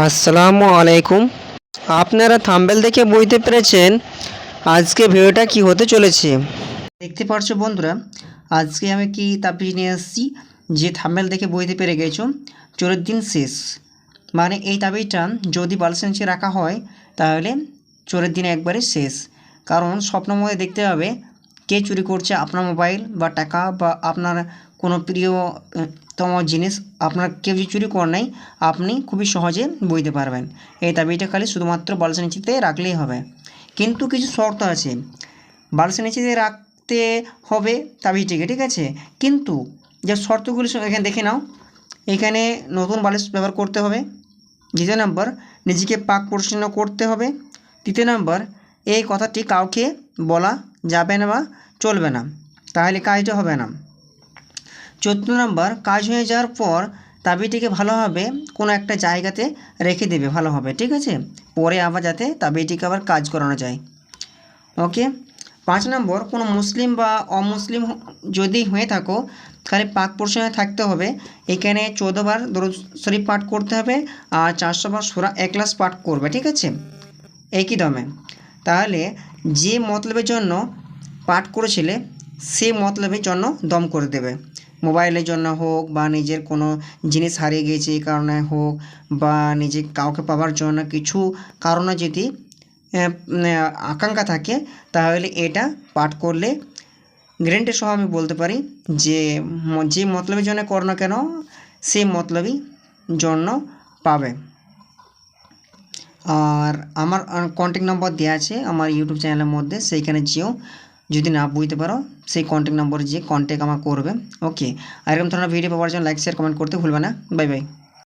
আসসালামু আলাইকুম। আপনারা থাম্বেল দেখে বুঝতে পেরেছেন আজকে ভিডিওটা কি হতে চলেছে। দেখতে পারছ বন্ধুরা, আজকে আমি কি তাপিজ নিয়ে এসেছি যে থাম্বেল দেখে বুঝতে পেরে গেছো, চোরের দিন শেষ। মানে এই তাবিজটা যদি বালসের নিচে রাখা হয়, তাহলে চোরের দিন একবারে শেষ। কারণ স্বপ্নের মধ্যে দেখতে হবে, কে চুরি করছে আপনার মোবাইল বা টাকা বা আপনার কোনো প্রিয়তম জিনিস আপনার কেউ যদি চুরি করে নেয়, আপনি খুবই সহজে বুঝতে পারবেন। এই দাবিটা খালি শুধুমাত্র বালসের নিচেতে রাখলেই হবে। কিন্তু কিছু শর্ত আছে। বালসের নিচেতে রাখতে হবে তাবিজটিকে ঠিক আছে? কিন্তু যে শর্তগুলি এখানে দেখে নাও। এখানে নতুন বালিশ ব্যবহার করতে হবে। দ্বিতীয় নম্বর, নিজেকে পাক পরিচ্ছন্ন করতে হবে। তৃতীয় নম্বর, এই কথাটি কাউকে বলা যাবে না বা চলবে না। তাহলে কাজটা হবে না। চোদ্দ নম্বর, কাজ হয়ে যাওয়ার পর তাবিটিকে ভালোভাবে কোনো একটা জায়গাতে রেখে দেবে, ভালোভাবে, ঠিক আছে? পরে আবার যাতে তাবিটিকে আবার কাজ করানো যায়। ওকে? পাঁচ নম্বর, কোনো মুসলিম বা অমুসলিম যদি হয়ে থাকো, তাহলে পাক পোর্শনে থাকতে হবে। এখানে চৌদ্দবার দরুদ শরীফ পাঠ করতে হবে আর চারশো বার সুরা একলাস পাঠ করবে, ঠিক আছে? একই দমে। তাহলে যে মতলবের জন্য পাঠ করেছিলে, সে মতলবের জন্য দম করে দেবে। মোবাইলের জন্য হোক বা নিজের কোনো জিনিস হারিয়ে গিয়েছে এই কারণে হোক বা নিজে কাউকে পাওয়ার জন্য কিছু কারণে যদি আকাঙ্ক্ষা থাকে, তাহলে এটা পাঠ করলে গ্যারেন্টি সহ আমি বলতে পারি যে যে মতলবের জন্য করো না কেন, সেই মতলবই জন্য পাবে। আর আমার কন্ট্যাক্ট নাম্বার দেওয়া আছে আমার ইউটিউব চ্যানেলের মধ্যে, সেইখানে যেও। যদি না বুঝতে পারো, সেই কন্ট্যাক্ট নম্বরে যেয়ে কন্ট্যাক্ট আমার করবে। ওকে আর এরকম ধরনের ভিডিও পাওয়ার জন্য লাইক শেয়ার কমেন্ট করতে ভুলবে না। Bye bye